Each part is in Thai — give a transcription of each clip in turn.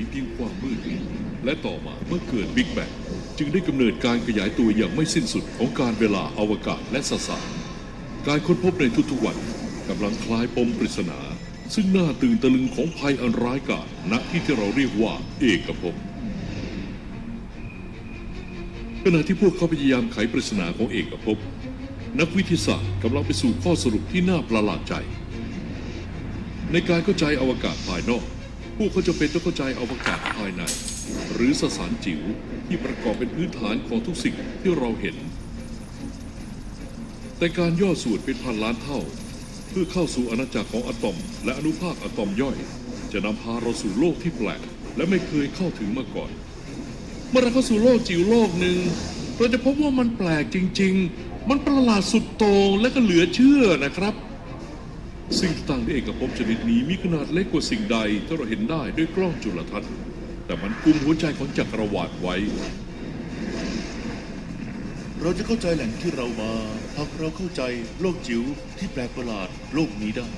มีเพียงความมืดและต่อมาเมื่อเกิดบิ๊กแบงจึงได้กำเนิดการขยายตัวอย่างไม่สิ้นสุดของการเวลาอวกาศและสสารการค้นพบในทุกๆวันกำลังคลายปมปริศนา ซึ่งน่าตื่นตะลึงของภัยอันร้ายกาจณที่ที่เราเรียกว่าเอกภพขณะที่พวกเขาพยายามไขปริศนาของเอกภพนักวิทยาศาสตร์กำลังไปสู่ข้อสรุปที่น่าประหลาดใจ ในการเข้าใจอวกาศภายนอก วกเขาจะเป็นต้องเข้าใจอวกาศภายใน หรือสสารจิ๋วที่ประกอบเป็นพื้นฐานของทุกสิ่งที่เราเห็น แต่การย่อส่วนเป็นพันล้านเท่า เพื่อเข้าสู่อาณาจักรของอะตอม และอนุภาคอะตอมย่อย จะนำพาเราสู่โลกที่แปลก และไม่เคยเข้าถึงมาก่อน เมื่อเราเข้าสู่โลกจิ๋วโลกหนึ่งเราจะพบว่ามันแปลกจริง ๆ มันประหลาดสุดโต่งและก็เหลือเชื่อนะครับ สิ่งต่างในเอกภพชนิดนี้มีขนาดเล็กกว่าสิ่งใดที่เราเห็นได้ด้วยกล้องจุลทรรศน์ แต่มันกุมหัวใจของจักรวาลไว้ เราจะเข้าใจแหล่งที่เรามาหากเราเข้าใจโลกจิ๋วที่แปลกประหลาดโลกนี้ได้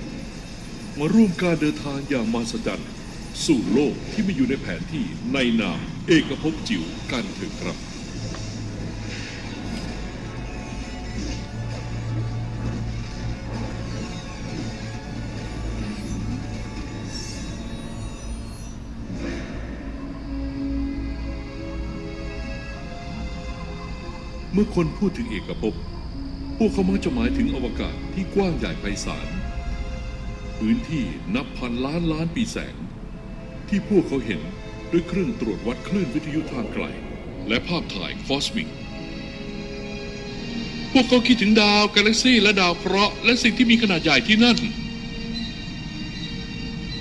มาร่วมการเดินทางอย่างมหัศจรรย์สู่โลกที่ไม่อยู่ในแผนที่ในนามเอกภพจิ๋วกันเถอะครับ เมื่อคนพูดถึงเอกภพ พวกเขามักจะหมายถึงอวกาศที่กว้างใหญ่ไพศาล พื้นที่นับพันล้านล้านปีแสง ที่พวกเขาเห็นด้วยเครื่องตรวจวัดคลื่นวิทยุทางไกล และภาพถ่ายคอสมิก พวกเขาคิดถึงดาวกาแล็กซีและดาวเคราะห์และสิ่งที่มีขนาดใหญ่ที่นั่น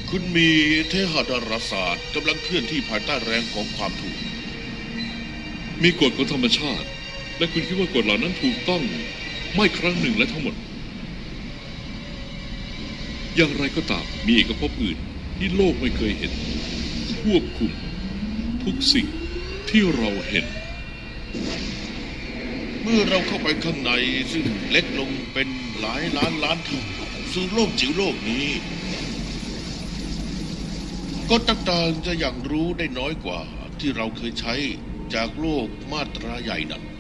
คุณมีเทหดาราศาสตร์กำลังเคลื่อนที่ภายใต้แรงของความถูก มีกฎของธรรมชาติ และคุณคิดว่ากฎเหล่านั้นถูกต้องไม่ครั้งหนึ่งและทั้งหมด อย่างไรก็ตามมีเอกภพอื่นที่โลกไม่เคยเห็น ควบคุม ทุกสิ่งที่เราเห็น เมื่อเราเข้าไปข้างในซึ่งเล็กลงเป็นหลายล้านล้านเท่าสู่โลกจิ๋วโลกนี้กฎต่างๆจะอย่างรู้ได้น้อยกว่าที่เราเคยใช้จากโลกมาตราใหญ่นั้น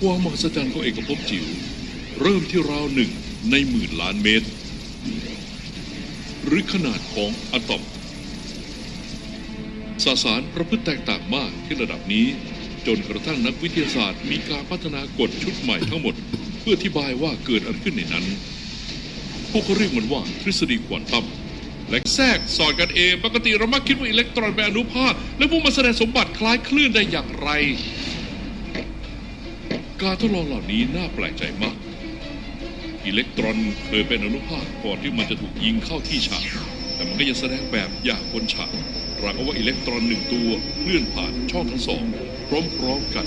ความมหัศจรรย์ของเอกภพจิ๋วเริ่มที่ราวหนึ่งในหมื่นล้านเมตร หรือขนาดของอะตอมสสารประพฤติแตกต่างมากที่ระดับนี้ จนกระทั่งนักวิทยาศาสตร์มีการพัฒนากฎชุดใหม่ทั้งหมด เพื่ออธิบายว่าเกิดอะไรขึ้นในนั้น พวกเขาเรียกมันว่าทฤษฎีควอนตัมและแทรกสอนกันเองปกติเรามักคิดว่าอิเล็กตรอนเป็นอนุภาคและพวกมันแสดงสมบัติคล้ายคลื่นได้อย่างไร การทดลองเหล่านี้น่าแปลกใจมาก อิเล็กตรอนเคยเป็นอนุภาคก่อนที่มันจะถูกยิงเข้าที่ฉาก แต่มันก็ยังแสดงแบบอย่างบนฉากราวกับว่าอิเล็กตรอนหนึ่งตัวเคลื่อนผ่านช่องทั้งสอง พร้อมๆกัน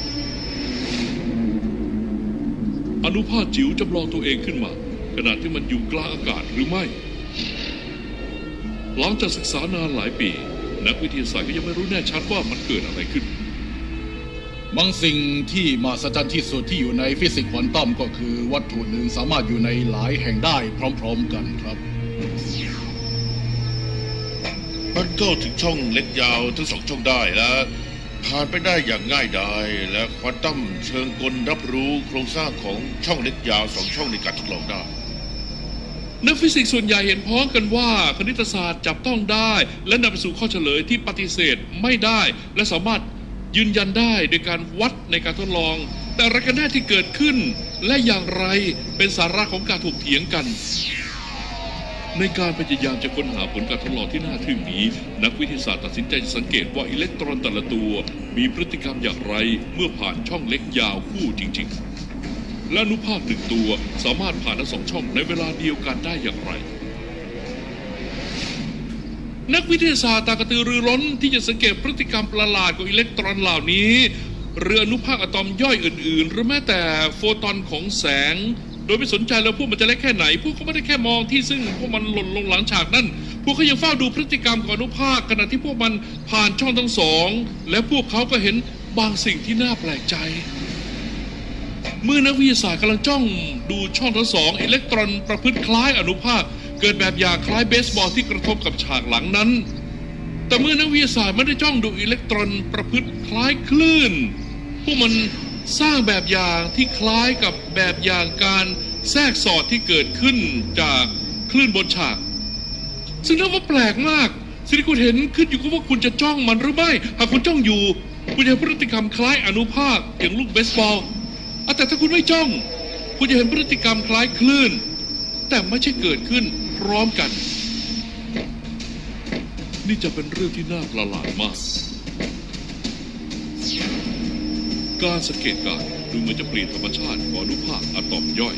อนุภาคจิ๋วจำลองตัวเองขึ้นมา ขณะที่มันอยู่กลางอากาศหรือไม่ หลังจากศึกษานานหลายปี นักวิทยาศาสตร์ก็ยังไม่รู้แน่ชัดว่ามันเกิดอะไรขึ้น บางสิ่งที่มหัศจรรย์ที่สุดที่อยู่ในฟิสิกส์ควอนตัมก็คือวัตถุหนึ่งสามารถอยู่ในหลายแห่งได้พร้อมๆกันครับ มันเข้าถึงช่องเล็กยาวทั้งสองช่องได้และผ่านไปได้อย่างง่ายดายและควอนตัมเชิงกลรับรู้โครงสร้างของช่องเล็กยาวสองช่องในการทดลองได้นักฟิสิกส์ส่วนใหญ่เห็นพ้องกันว่าคณิตศาสตร์จับต้องได้ และนำไปสู่ข้อเฉลยที่ปฏิเสธไม่ได้ และสามารถ ยืนยันได้โดยการวัดในการทดลอง แต่รกันแน่ที่เกิดขึ้น และอย่างไรเป็นสาระของการถกเถียงกัน ในการพยายามจะค้นหาผลการทดลองที่น่าทึ่งนี้ นักวิทยาศาสตร์ตัดสินใจสังเกตว่าอิเล็กตรอนแต่ละตัว มีพฤติกรรมอย่างไรเมื่อผ่านช่องเล็กยาวคู่จริง ๆ และอนุภาคหนึ่งตัวสามารถผ่านทั้งสองช่องในเวลาเดียวกันได้อย่างไร นักวิทยาศาสตร์ตากระตือรือร้นที่จะสังเกตพฤติกรรมประหลาดของอิเล็กตรอนเหล่านี้เรืออนุภาคอะตอมย่อยอื่นๆ หรือแม้แต่โฟตอนของแสง โดยไม่สนใจแล้วพวกมันจะเล็กแค่ไหน พวกเขาไม่ได้แค่มองที่ซึ่งพวกมันหล่นลงหลังฉากนั่น พวกเขายังเฝ้าดูพฤติกรรมของอนุภาคขณะที่พวกมันผ่านช่องทั้งสอง และพวกเขาก็เห็นบางสิ่งที่น่าแปลกใจ เมื่อนักวิทยาศาสตร์กำลังจ้องดูช่องทั้งสองอิเล็กตรอนประพฤติคล้ายอนุภาค เกิดแบบอย่างคล้ายเบสบอลที่กระทบกับฉากหลังนั้น แต่เมื่อนักวิทยาศาสตร์ไม่ได้จ้องดูอิเล็กตรอนประพฤติคล้ายคลื่น พวกมันสร้างแบบอย่างที่คล้ายกับแบบอย่างการแทรกสอดที่เกิดขึ้นจากคลื่นบนฉาก ซึ่งนับว่าแปลกมาก สิ่งที่คุณเห็นขึ้นอยู่กับว่าคุณจะจ้องมันหรือไม่ หากคุณจ้องอยู่ คุณจะเห็นพฤติกรรมคล้ายอนุภาคอย่างลูกเบสบอลแต่ถ้าคุณไม่จ้อง คุณจะเห็นพฤติกรรมคล้ายคลื่น แต่ไม่ใช่เกิดขึ้น พร้อมกัน นี่จะเป็นเรื่องที่น่าประหลาดมาก การสังเกตการดูเหมือนจะเปลี่ยนธรรมชาติของอนุภาคอะตอมย่อย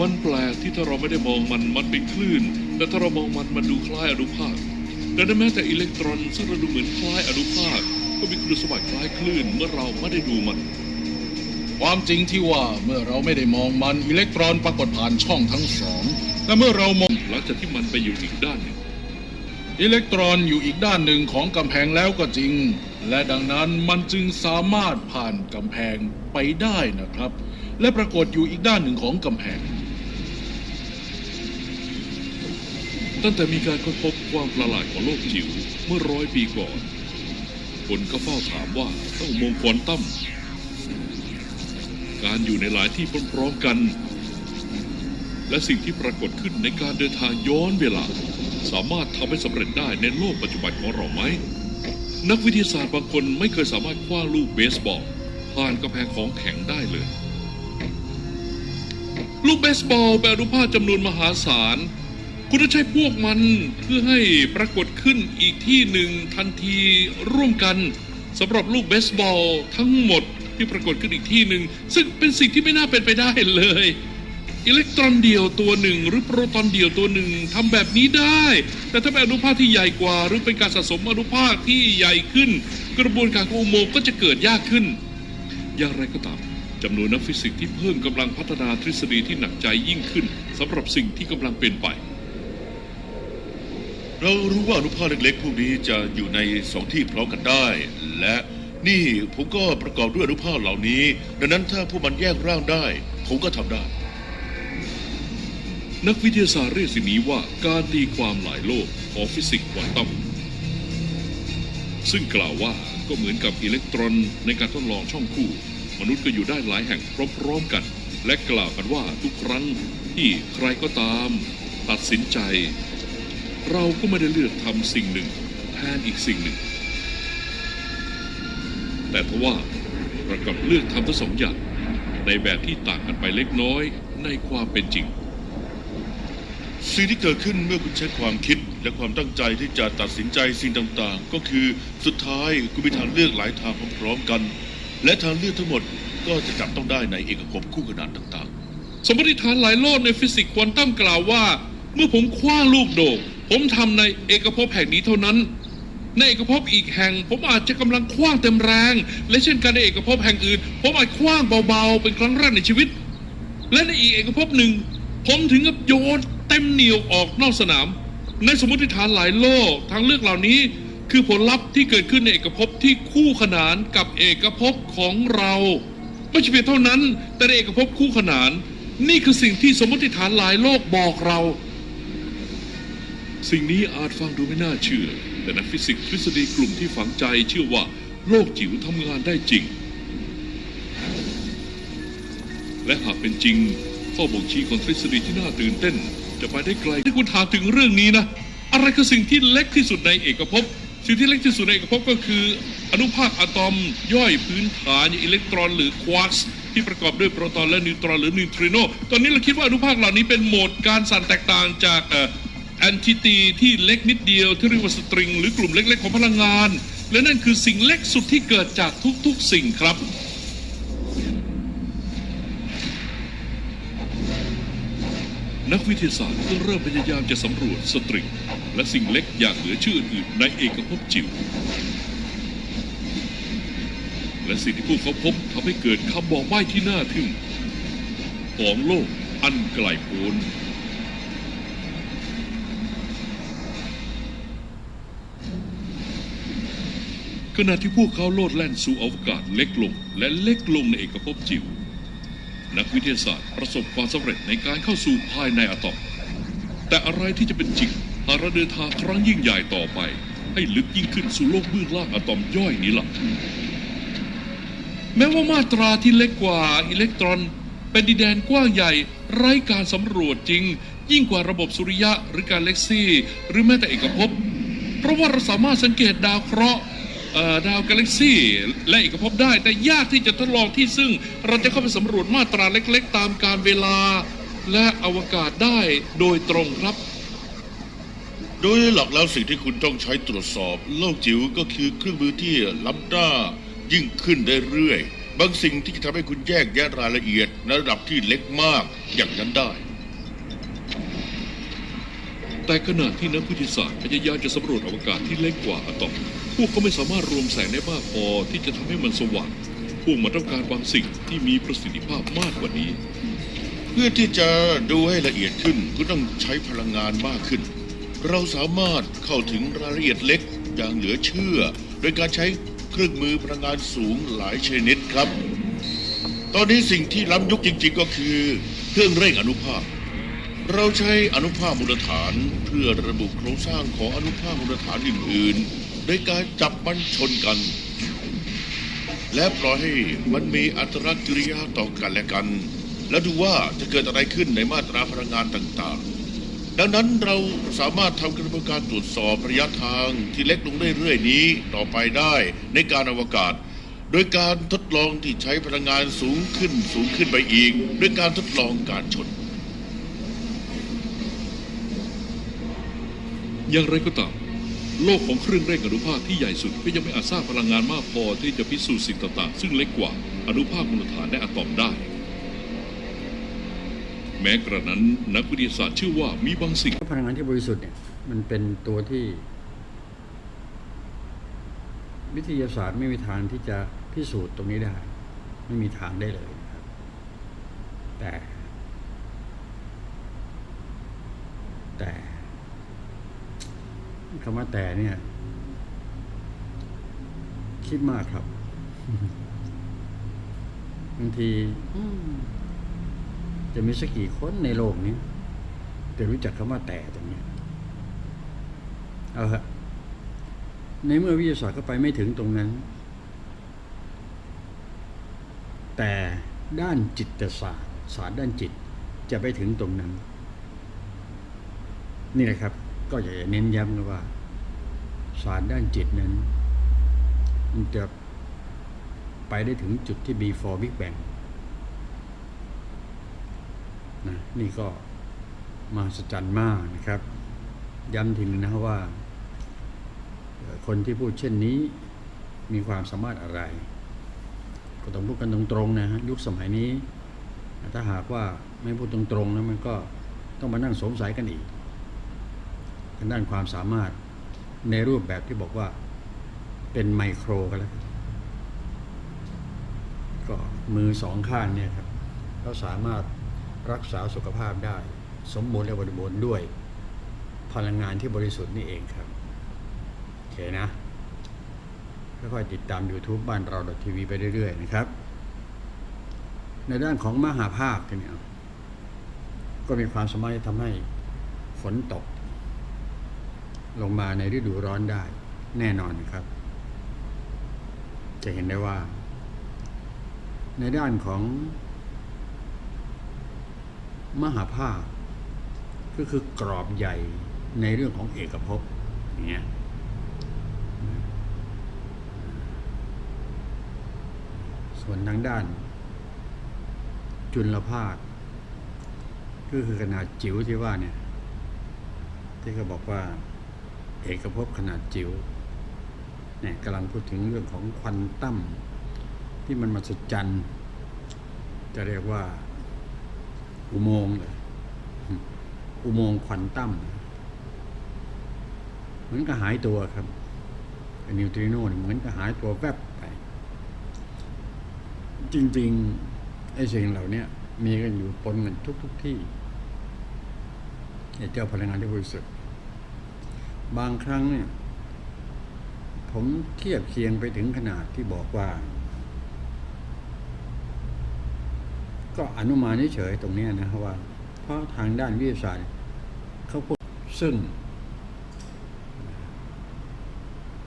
มันแปลกที่ถ้าเราไม่ได้มองมันมันเป็นคลื่น แต่ถ้าเรามองมันมันดูคล้ายอนุภาคดังนั้นแม้แต่อิเล็กตรอนซึ่งเราดูเหมือนคล้ายอนุภาคก็มีคุณสมบัติคล้ายคลื่นเมื่อเราไม่ได้ดูมัน ความจริงที่ว่าเมื่อเราไม่ได้มองมันอิเล็กตรอนปรากฏผ่านช่องทั้งสองแต่เมื่อเรามองหลังจากที่มันไปอยู่อีกด้านหนึ่งอิเล็กตรอนอยู่อีกด้านหนึ่งของกำแพงแล้วก็จริง และดังนั้นมันจึงสามารถผ่านกำแพงไปได้นะครับ และปรากฏอยู่อีกด้านหนึ่งของกำแพง ตั้งแต่มีการค้นพบความประหลาดของโลกจิ๋วเมื่อร้อยปีก่อน คนก็เฝ้าถามว่าต้องมงควอนตัม การอยู่ในหลายที่พร้อมๆกัน และสิ่งที่ปรากฏขึ้นในการเดินทางย้อนเวลา สามารถทำให้สำเร็จได้ในโลกปัจจุบันของเราไหม นักวิทยาศาสตร์บางคนไม่เคยสามารถคว้าลูกเบสบอลผ่านกำแพงของแข็งได้เลย ลูกเบสบอลเป็นอนุภาคจำนวนมหาศาลคุณต้องใช้พวกมันเพื่อให้ปรากฏขึ้นอีกที่หนึ่งทันทีร่วมกันสำหรับลูกเบสบอลทั้งหมด ที่ปรากฏขึ้นอีกที่หนึ่ง ซึ่งเป็นสิ่งที่ไม่น่าเป็นไปได้เลย อิเล็กตรอนเดียวตัวหนึ่ง หรือโปรตอนเดียวตัวหนึ่งทำแบบนี้ได้ แต่ถ้าเป็นอนุภาคที่ใหญ่กว่า หรือเป็นการสะสมอนุภาคที่ใหญ่ขึ้น กระบวนการของอุโมงค์ก็จะเกิดยากขึ้น อย่างไรก็ตามจำนวนนักฟิสิกส์ที่เพิ่มกำลังพัฒนาทฤษฎีที่หนักใจยิ่งขึ้นสำหรับสิ่งที่กำลังเป็นไปเรารู้ว่าอนุภาคเล็กๆพวกนี้จะอยู่ในสองที่พร้อมกันได้ และ นี่ผมก็ประกอบด้วยอนุภาคเหล่านี้ ดังนั้นถ้าพวกมันแยกร่างได้ ผมก็ทำได้ นักวิทยาศาสตร์เรียกสิ่งนี้ว่าการตีความหลายโลกของฟิสิกส์ควอนตัมซึ่งกล่าวว่าก็เหมือนกับอิเล็กตรอนในการทดลองช่องคู่ มนุษย์ก็อยู่ได้หลายแห่งพร้อมๆกัน และกล่าวกันว่าทุกครั้งที่ใครก็ตาม ตัดสินใจ เราก็ไม่ได้เลือกทำสิ่งหนึ่งแทนอีกสิ่งหนึ่ง แต่ทว่าเรากลับเลือกทำทั้งสองอย่าง ในแบบที่ต่างกันไปเล็กน้อยในความเป็นจริง สิ่งที่เกิดขึ้นเมื่อคุณใช้ความคิดและความตั้งใจที่จะตัดสินใจสิ่งต่างๆ ก็คือสุดท้ายคุณมีทางเลือกหลายทางพร้อมๆกัน และทางเลือกทั้งหมดก็จะจับต้องได้ในเอกภพคู่ขนานต่างๆ สมมติฐานหลายโลกในฟิสิกส์ควอนตัมกล่าวว่า เมื่อผมคว้างลูกโด่งผมทำในเอกภพแห่งนี้เท่านั้น ในเอกภพอีกแห่ง ผมอาจจะกำลังคว้างเต็มแรง และเช่นกันในเอกภพแห่งอื่น ผมอาจคว้างเบาๆ เป็นครั้งแรกในชีวิต และในอีกเอกภพหนึ่ง ผมถึงกับโยนเต็มเหนียวออกนอกสนาม ในสมมติฐานหลายโลกทางเลือกเหล่านี้คือผลลัพธ์ที่เกิดขึ้นในเอกภพที่คู่ขนานกับเอกภพของเราไม่ใช่เพียงเท่านั้น แต่ในเอกภพคู่ขนาน นี่คือสิ่งที่สมมติฐานหลายโลกบอกเรา สิ่งนี้อาจฟังดูไม่น่าเชื่อ แต่นักฟิสิกส์ทฤษฎีกลุ่มที่ฝังใจเชื่อว่าโลกจิ๋วทำงานได้จริง และหากเป็นจริง ข้อบ่งชี้ของทฤษฎีที่น่าตื่นเต้น จะไปได้ไกลที่คุณถามถึงเรื่องนี้นะ อะไรคือสิ่งที่เล็กที่สุดในเอกภพสิ่งที่เล็กที่สุดในเอกภพก็คือ อนุภาคอะตอมย่อยพื้นฐานอย่างอิเล็กตรอนหรือควาร์กซ์ที่ประกอบด้วยโปรตอนและนิวตรอนหรือนิวทริโน ตอนนี้เราคิดว่าอนุภาคเหล่านี้เป็นโหมดการสั่นแตกต่างจาก แอนติตีที่เล็กนิดเดียวที่เรียกว่าสตริง หรือกลุ่มเล็ก ๆ ของพลังงาน และนั่นคือสิ่งเล็กสุดที่เกิดจากทุกๆสิ่งครับ นักวิทยาศาสตร์ก็เริ่มพยายามจะสำรวจสตริง และสิ่งเล็กอย่างเหลือเชื่ออื่นๆในเอกภพจิ๋วและสิ่งที่พวกเขาพบทำให้เกิดคำบอกใบ้ที่น่าทึ่ง ของโลกอันไกลโพ้น ขณะที่พวกเขาโลดแล่นสู่อวกาศเล็กลง และเล็กลงในเอกภพจิ๋วนักวิทยาศาสตร์ประสบความสำเร็จในการเข้าสู่ภายในอะตอม แต่อะไรที่จะเป็นจริงหากเราเดินทางครั้งยิ่งใหญ่ต่อไป ให้ลึกยิ่งขึ้นสู่โลกเบื้องล่างอะตอมย่อยนี้ล่ะแม้ว่ามาตราที่เล็กกว่าอิเล็กตรอน เป็นดินแดนกว้างใหญ่ไร้การสำรวจจริง ยิ่งกว่าระบบสุริยะหรือกาแล็กซี่ หรือแม้แต่เอกภพเพราะว่าเราสามารถสังเกตดาวเคราะห์ ดาวกาแล็กซี่และเอกภพได้ แต่ยากที่จะทดลองที่ซึ่งเราจะเข้าไปสำรวจมาตราเล็กๆ ตามการเวลาและอวกาศได้โดยตรงครับ โดยหลักแล้วสิ่งที่คุณต้องใช้ตรวจสอบ โลกจิ๋วก็คือเครื่องมือที่ล้ำหน้ายิ่งขึ้นได้เรื่อยๆบางสิ่งที่จะทำให้คุณแยกแยะรายละเอียดในระดับที่เล็กมากอย่างนั้นได้แต่ขณะที่นักวิทยาศาสตร์พยายามจะสำรวจอวกาศที่เล็กกว่าอะตอม พวกเขาไม่สามารถรวมแสงได้มากพอที่จะทำให้มันสว่าง พวกมันต้องการบางสิ่งที่มีประสิทธิภาพมากกว่านี้ เพื่อที่จะดูให้ละเอียดขึ้นคุณต้องใช้พลังงานมากขึ้น เราสามารถเข้าถึงรายละเอียดเล็กอย่างเหลือเชื่อ โดยการใช้เครื่องมือพลังงานสูงหลายชนิดครับ ตอนนี้สิ่งที่ล้ำยุคจริง ๆ ก็คือเครื่องเร่งอนุภาค เราใช้อนุภาคมูลฐานเพื่อระบุโครงสร้างของอนุภาคมูลฐานอื่น ๆ โดยการจับมันชนกัน และปล่อยให้มันมีอัตรากิริยาต่อกันและกัน แล้วดูว่าจะเกิดอะไรขึ้นในมาตราพลังงานต่างๆ ดังนั้นเราสามารถทำกระบวนการตรวจสอบระยะทางที่เล็กลงเรื่อยๆนี้ต่อไปได้ในการอวกาศโดยการทดลองที่ใช้พลังงานสูงขึ้นสูงขึ้นไปอีก ด้วยการทดลองการชน อย่างไรก็ตาม โลกของเครื่องเร่งอนุภาคที่ใหญ่สุดก็ยังไม่อาจสร้างพลังงานมากพอที่จะพิสูจน์สิ่งต่างๆ ซึ่งเล็กกว่าอนุภาคมูลฐานและอะตอมได้ แม้กระนั้นนักวิทยาศาสตร์เชื่อว่ามีบางสิ่ง พลังงานที่บริสุทธิ์เนี่ยมันเป็นตัวที่ วิทยาศาสตร์ไม่มีทางที่จะพิสูจน์ตรงนี้ได้ ไม่มีทางได้เลยนะครับ แต่ แต่ คำว่าแต่เนี่ย คิดมากครับบางทีจะมีสักกี่คนในโลกนี้จะรู้จักคำว่าแต่ตรงเนี้ยเอาฮะในเมื่อวิทยาศาสตร์ก็ไปไม่ถึงตรงนั้น แต่ด้านจิตศาสตร์ศาสตร์ด้านจิตจะไปถึงตรงนั้น นี่แหละครับ ก็อยากจะเน้นย้ำนะว่าศาสตร์ด้านจิตนั้น มันจะไปได้ถึงจุดที่ before Big Bang นะนี่ก็มหัศจรรย์มากนะครับ ย้ำทีนึงนะว่า คนที่พูดเช่นนี้มีความสามารถอะไร ก็ต้องพูดกันตรงๆนะฮะยุคสมัยนี้ ถ้าหากว่าไม่พูดตรงๆนะมันก็ต้องมานั่งสงสัยกันอีก ทางด้านความสามารถในรูปแบบที่บอกว่าเป็นไมโครกันแล้วก็มือสองข้างเนี่ยครับก็สามารถรักษาสุขภาพได้ สมบูรณ์และบริบูรณ์ด้วย พลังงานที่บริสุทธิ์นี่เองครับ โอเคนะค่อยๆติดตาม YouTube บ้านเราทีวีไปเรื่อย ๆ นะครับ ในด้านของมหาภาคเนี่ยก็มีความสามารถที่ทำให้ฝนตก ลงมาในฤดูร้อนได้แน่นอนครับ จะเห็นได้ว่า ในด้านของ มหาภาคก็คือกรอบใหญ่ในเรื่องของเอกภพอย่างเงี้ยส่วนทางด้าน จุลภาค ก็คือขนาดจิ๋วที่ว่าเนี่ย ที่เขาบอกว่า เอกภพขนาดจิ๋วเนี่ยกำลังพูดถึงเรื่องของควันตั้มที่มันมหัศจรรย์จะเรียกว่า อุโมงค์เลยอุโมงค์ควันตั้มเหมือนกับหายตัวครับนิวตริโนเนี่ยเหมือนกับหายตัวแวบไป จริงๆไอ้สิ่งเหล่านี้มีกันอยู่ปนกันทุกทุกๆที่ไอ้เจ้าพลังงานที่บริสุทธิ์ บางครั้งเนี่ยผมเทียบเคียงไปถึงขนาดที่บอกว่า ก็อนุมานเฉยตรงนี้นะครับว่า เพราะทางด้านวิทยาศาสตร์เขาพูดซึ่ง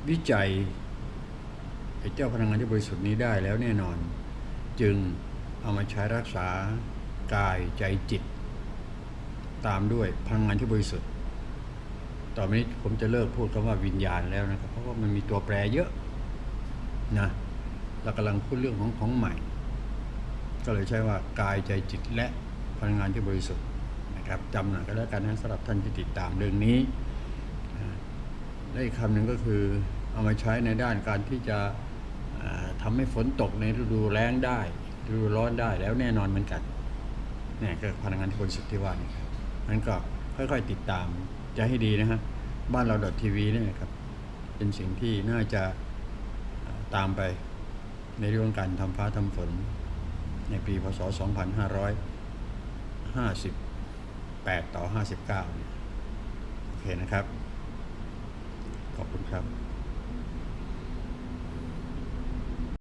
วิจัยไอ้เจ้าพลังงานที่บริสุทธิ์นี้ได้แล้วแน่นอน จึงเอามาใช้รักษากายใจจิต ตามด้วยพลังงานที่บริสุทธิ์ ต่อไปนี้ผมจะเลิกพูดคำว่าวิญญาณแล้วนะครับ เพราะว่ามันมีตัวแปรเยอะนะเรากำลังพูดเรื่องของของใหม่ ก็เลยใช้ว่ากายใจจิตและพลังงานที่บริสุทธิ์นะครับจำหน่อยก็แล้วกันนะสำหรับท่านที่ติดตามเรื่องนี้อ่าและอีกคำหนึ่งก็คือเอามาใช้ในด้านการที่จะทำาให้ฝนตกในฤดูแล้งได้ฤดูร้อนได้แล้วแน่นอนเหมือนกันเนี่ยก็พลังงานที่บริสุทธิ์ที่ว่านี่ครับนั้นก็ค่อยๆติดตาม จะให้ดีนะฮะบ้านเราดอททีวีเนี่ยครับเป็นสิ่งที่น่าจะตามไปในเรื่องการทำฟ้าทำฝน ในปีพศ 2558 ต่อ 59 โอเคนะครับ ขอบคุณครับ